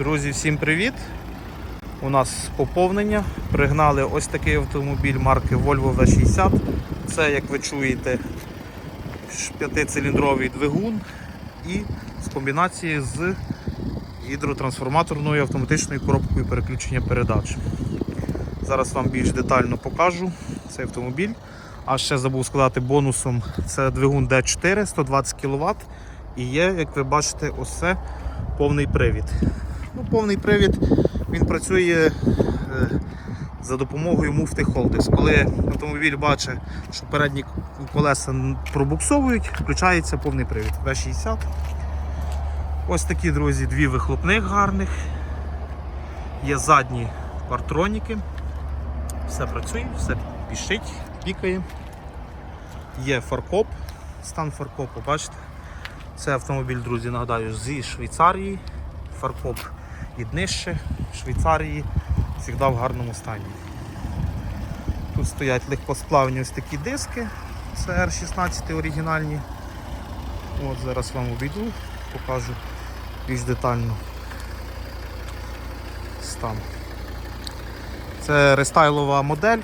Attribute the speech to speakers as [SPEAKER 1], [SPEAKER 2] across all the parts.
[SPEAKER 1] Друзі, всім привіт! У нас поповнення. Пригнали ось такий автомобіль марки Volvo V60. Це, як ви чуєте, п'ятициліндровий двигун і з комбінації з гідротрансформаторною автоматичною коробкою переключення передач. Зараз вам більш детально покажу цей автомобіль. А ще забув сказати бонусом, це двигун D4 120 кВт. І є, як ви бачите, це повний привід. Ну, повний привід він працює е, за допомогою муфти Holtex. Коли автомобіль бачить, що передні колеса пробуксовують, включається повний привід V60. Ось такі, друзі, дві вихлопних гарних. Є задні партроніки. Все працює, все пішить, пікає. Є фаркоп, стан фаркопу, бачите. Це автомобіль, друзі, нагадаю, зі Швейцарії. Фаркоп і днище Швейцарії завжди в гарному стані. Тут стоять легкосплавні ось такі диски, це R16 оригінальні. От Зараз вам обійду, покажу більш детально стан. Це рестайлова модель,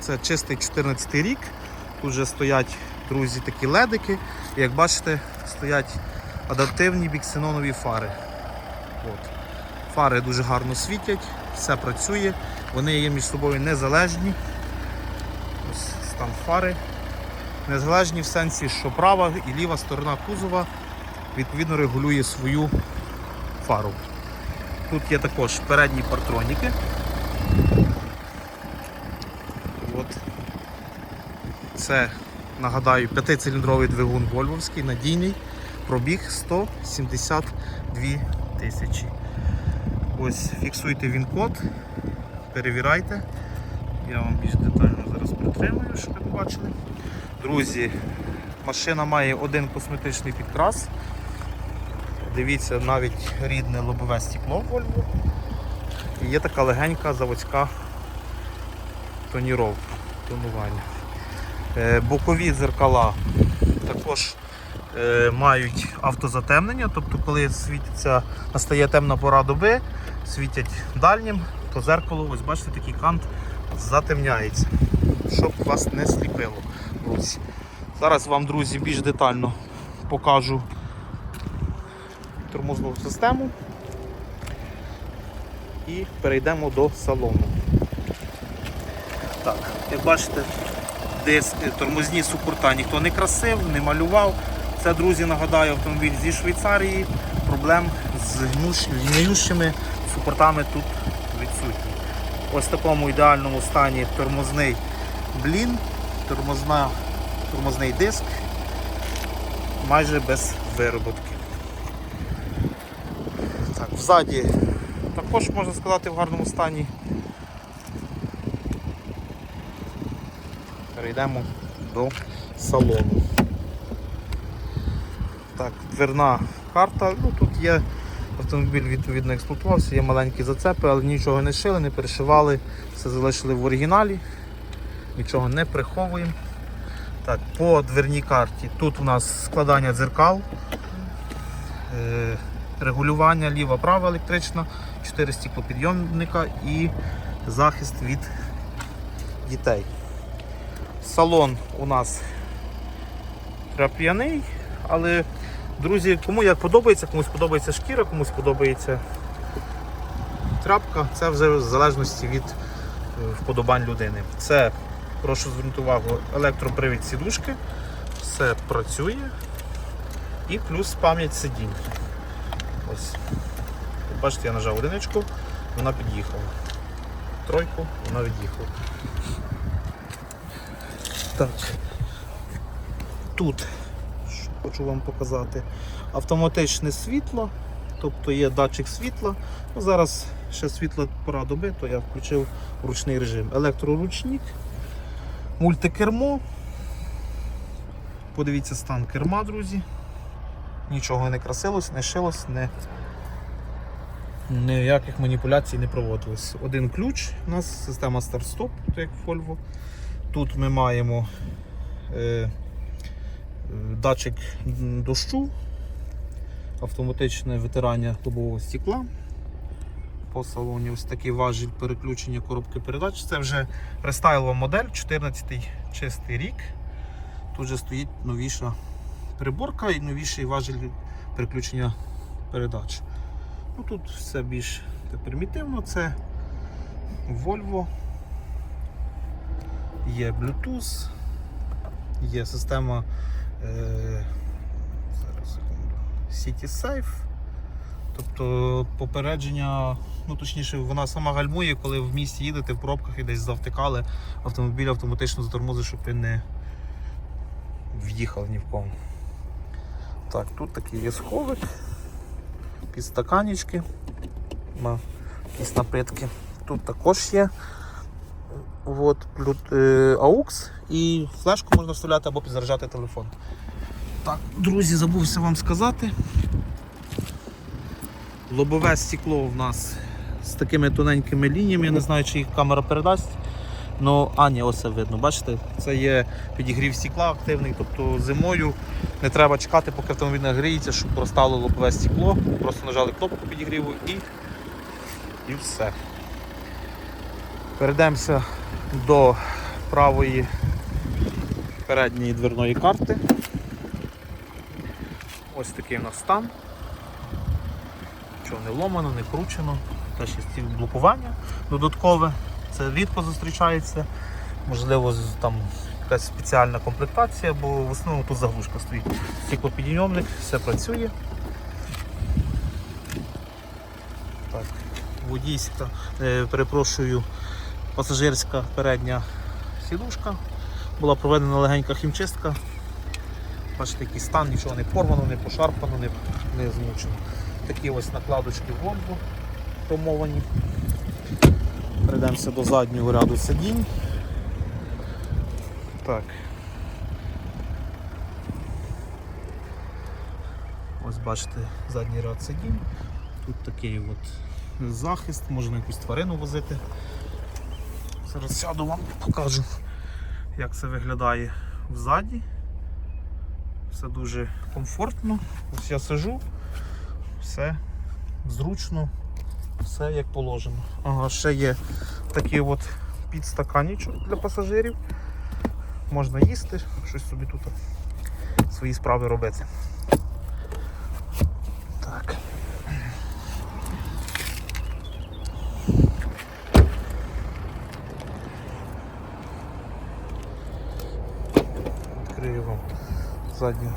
[SPEAKER 1] це чистий 14 рік. Тут вже стоять, друзі, такі ледики. І як бачите, стоять адаптивні біксенонові фари. От. Фари дуже гарно світять, все працює, вони є між собою незалежні. Ось стан фари. Незалежні в сенсі, що права і ліва сторона кузова відповідно регулює свою фару. Тут є також передні партроніки. От. Це, нагадаю, п'ятициліндровий двигун Вольвовський, надійний, пробіг 172 тисячі. Ось фіксуйте він код, перевірайте. Я вам більш детально зараз притримую, щоб ви побачили. Друзі, машина має один косметичний підкрас. Дивіться, навіть рідне лобове стекло Volvo. І є така легенька заводська тоніровка, тонування. Е, Бокові дзеркала також е, мають автозатемнення, тобто коли світиться, настає темна пора доби, світять дальнім, то зеркало, ось бачите, такий кант затемняється, щоб вас не сліпило. в. Зараз вам, друзі, більш детально покажу тормозну систему і перейдемо до салону. Так, як бачите, диски, тормозні супорта ніхто не красив, не малював. Це, друзі, нагадаю, автомобіль зі Швейцарії. Проблем з гниючими супортами тут відсутні. Ось в такому ідеальному стані тормозний блін, тормозна, тормозний диск, майже без вироботки. Так, Взаді також можна сказати в гарному стані. Перейдемо до салону. Так, дверна карта. Ну, тут є автомобіль відповідно експлуатувався, є маленькі зацепи, але нічого не шили, не перешивали, все залишили в оригіналі, нічого не приховуємо. Так, по дверній карті тут у нас складання дзеркал, е, регулювання ліва-права електрична, 4 стеклопідйомника і захист від дітей. Салон у нас трап'яний, але, друзі, кому як подобається, комусь подобається шкіра, комусь подобається трапка, це вже в залежності від е, вподобань людини. Це, прошу звернути увагу, електропривід сідушки, все працює і плюс пам'ять сидінь. Ось. Бачите, я нажав одиничку, вона під'їхала. Тройку, вона від'їхала. Так. Тут хочу вам показати автоматичне світло, тобто є датчик світла. Ну, зараз ще світло пора доби, то я включив ручний режим. Електроручник, мультикермо. Подивіться стан керма, друзі. Нічого не красилось, не шилось, не... ніяких маніпуляцій не проводилось. Один ключ у нас система старт-стоп, як в Volvo. Тут ми маємо е, датчик дощу, автоматичне витирання лобового стекла. по салоні. Ось такий важіль переключення коробки передач. Це вже рестайлова модель, 14 чистий рік. Тут же стоїть новіша приборка і новіший важіль переключення передач. Ну, Тут все більш примітивно. Це Volvo, є Bluetooth, є система е, зараз, секунду, City. Тобто попередження, ну точніше, вона сама гальмує, коли в місті їдете в пробках і десь завтикали, автомобіль автоматично затормозить, щоб ви не в'їхав ні в кому. Так, тут такий є сховик, підстаканічки, на якісь напитки. Тут також є от, е, AUX і флешку можна вставляти або підзаряджати телефон. Так, друзі, забувся вам сказати. Лобове стекло в нас з такими тоненькими лініями, я не знаю, чи їх камера передасть. Ну, а, ні, ось видно, бачите, це є підігрів стекла активний, тобто зимою не треба чекати, поки автомобіль нагріється, щоб розстало лобове стекло. Просто нажали кнопку підігріву і, і все. Перейдемося до правої передньої дверної карти. Ось такий у нас стан. Нічого не ломано, не кручено. Теж є стіль блокування додаткове. Це рідко зустрічається. Можливо, там якась спеціальна комплектація, бо в основному тут заглушка стоїть. Стеклопідйомник, все працює. Так, водійська, е, перепрошую, пасажирська передня сідушка. Була проведена легенька хімчистка. Бачите, який стан, нічого не порвано, не пошарпано, не, не змучено. Такі ось накладочки в Volvo хромовані. Перейдемося до заднього ряду сидінь. Так. Ось бачите задній ряд сидінь. Тут такий от захист, можна якусь тварину возити. Зараз сяду вам, покажу, як це виглядає взаді. Все дуже комфортно. Ось я сижу, все зручно, все як положено. Ага, ще є такий от підстаканничок для пасажирів. Можна їсти, щось собі тут свої справи робити. Так. Відкрию вам задню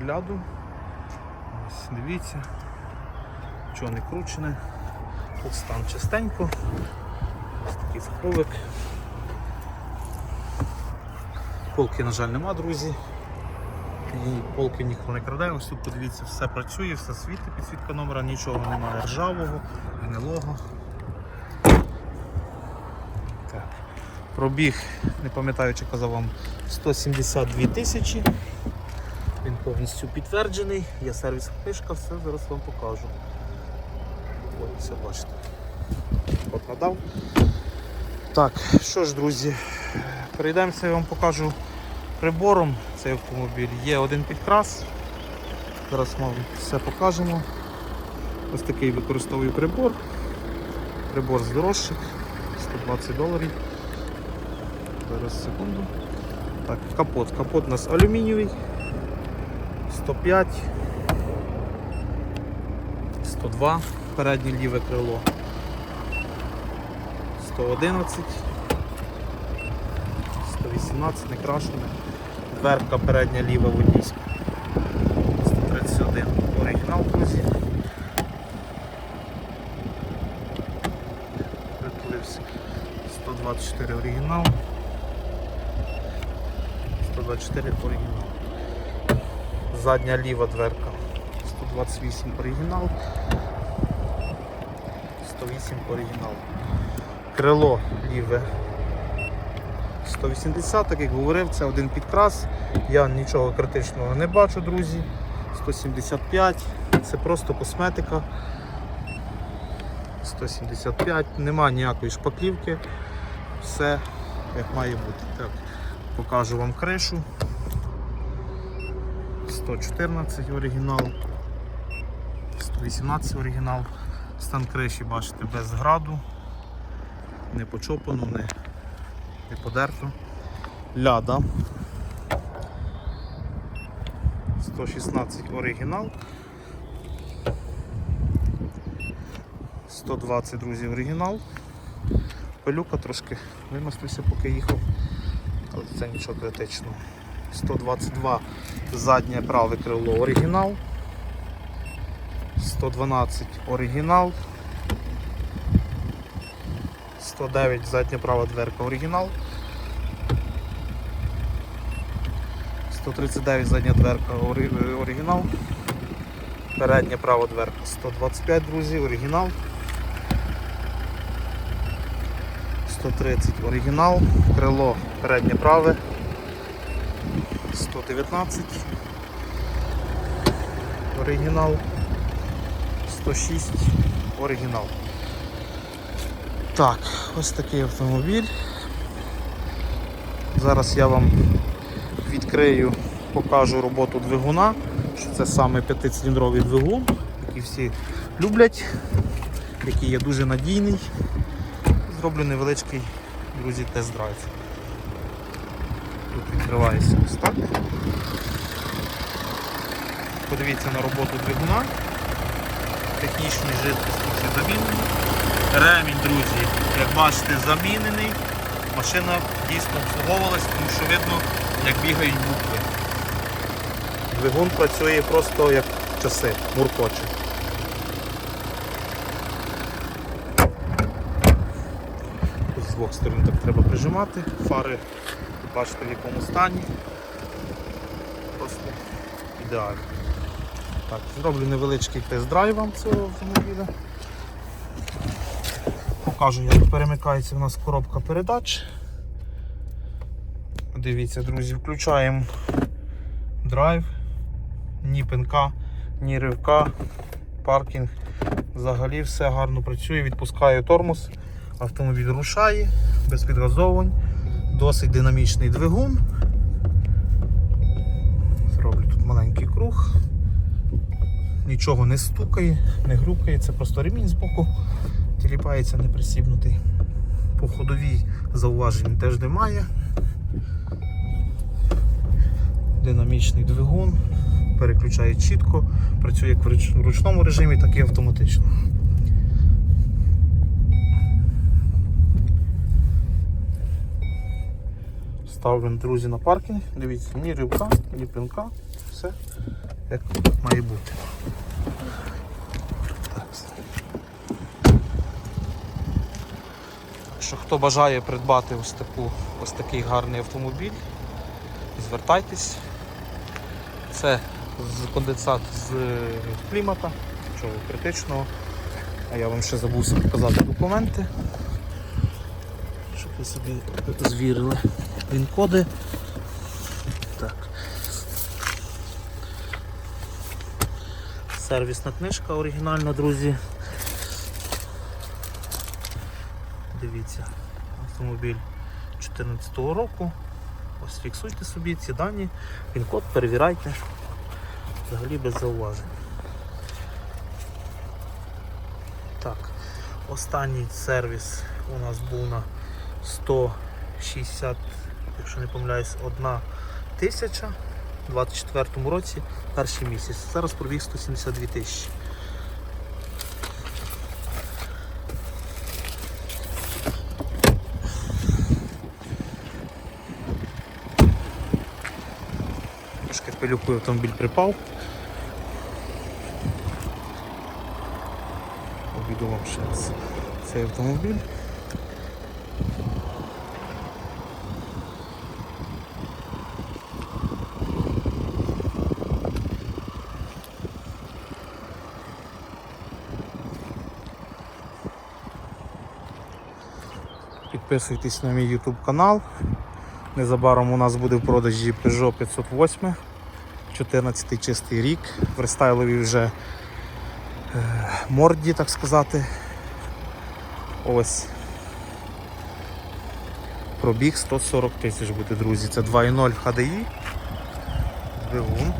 [SPEAKER 1] гляду. Ось дивіться, чого не кручене. Тут стан чистенько. Ось такий сховик. Полки, на жаль, нема, друзі. І полки ніхто не краде. Ось тут подивіться, все працює, все світить, підсвітка номера, нічого немає ржавого, гнилого. Пробіг, не пам'ятаю, чи казав вам 172 тисячі. Він повністю підтверджений, є сервіс книжка, все зараз вам покажу. Ось, все бачите. От надав. Так, що ж, друзі, перейдемося, я вам покажу прибором цей автомобіль. Є один підкрас. Зараз ми все покажемо. Ось такий використовую прибор. Прибор з дорожчих, 120 доларів. Зараз секунду. Так, капот. Капот у нас алюмінієвий. 105, 102, переднє ліве крило, 111, 118, не крашене, дверка передня ліва водійська, 131, оригінал, друзі. Притулився 124 оригінал, 124 оригінал. Задня ліва дверка 128 оригінал, 108 оригінал. Крило ліве 180, так як говорив, це один підкрас. Я нічого критичного не бачу, друзі. 175, це просто косметика. 175, нема ніякої шпаклівки, все як має бути. Так, покажу вам кришу. 114 оригінал, 18 оригінал. Стан криші, бачите, без граду, не почопано, не, не подерто. Ляда. 116 оригінал. 120, друзі, оригінал. Пилюка трошки вимастився, поки їхав, це нічого критичного. 122 заднє праве крило оригінал. 112 оригінал. 109 задня права дверка оригінал. 139 задня дверка оригінал. Передня права дверка 125, друзі, оригінал. 130 оригінал, крило переднє праве. 119 оригінал. 106 оригінал. Так, ось такий автомобіль. Зараз я вам відкрию, покажу роботу двигуна, що це саме п'ятициліндровий двигун, який всі люблять, який є дуже надійний. Зроблю невеличкий, друзі, тест-драйв. Тут відкривається ось так. Подивіться на роботу двигуна. Технічний жидкості все замінено. Ремінь, друзі, як бачите, замінений. Машина дійсно обслуговувалась, тому що видно, як бігають букви. Двигун працює просто як часи, муркоче. Тут З двох сторон так треба прижимати. Фари бачите в якому стані. Просто ідеально. Так, зроблю невеличкий тест-драйв вам цього автомобіля. Покажу, як перемикається у нас коробка передач. Дивіться, друзі, включаємо драйв, ні пинка, ні ривка, паркінг. Взагалі все гарно працює, відпускаю тормоз, автомобіль рушає, без підгазовувань, досить динамічний двигун. Зроблю тут маленький круг. Нічого не стукає, не грукає, це просто ремінь з боку тіліпається не присібнутий. По ходовій зауважень теж немає. Динамічний двигун, переключає чітко, працює як в ручному режимі, так і автоматично. Ставлю, друзі, на паркінг. Дивіться, ні ривка, ні пинка, все як має бути. Що хто бажає придбати ось, таку, ось такий гарний автомобіль, звертайтесь. Це з конденсат з клімата, чого критичного. А я вам ще забувся показати документи, щоб ви собі звірили він-коди. Так. Сервісна книжка оригінальна, друзі. Дивіться, автомобіль 2014 року. Ось фіксуйте собі ці дані, пін-код, перевіряйте. Взагалі без зауважень. Так, останній сервіс у нас був на 160, якщо не помиляюсь, одна тисяча у 24 році, перший місяць. Зараз пробіг 172 тисячі. Трошки пилюкою автомобіль припав. Обіду вам ще раз цей автомобіль. Підписуйтесь на мій YouTube канал. Незабаром у нас буде в продажі Peugeot 508, 14 чистий рік, в рестайловій вже е, морді, так сказати. Ось. Пробіг 140 тисяч буде, друзі. Це 2.0 HDI. Двигун.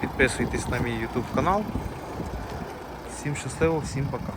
[SPEAKER 1] Підписуйтесь на мій YouTube канал. Всім щасливо, всім пока.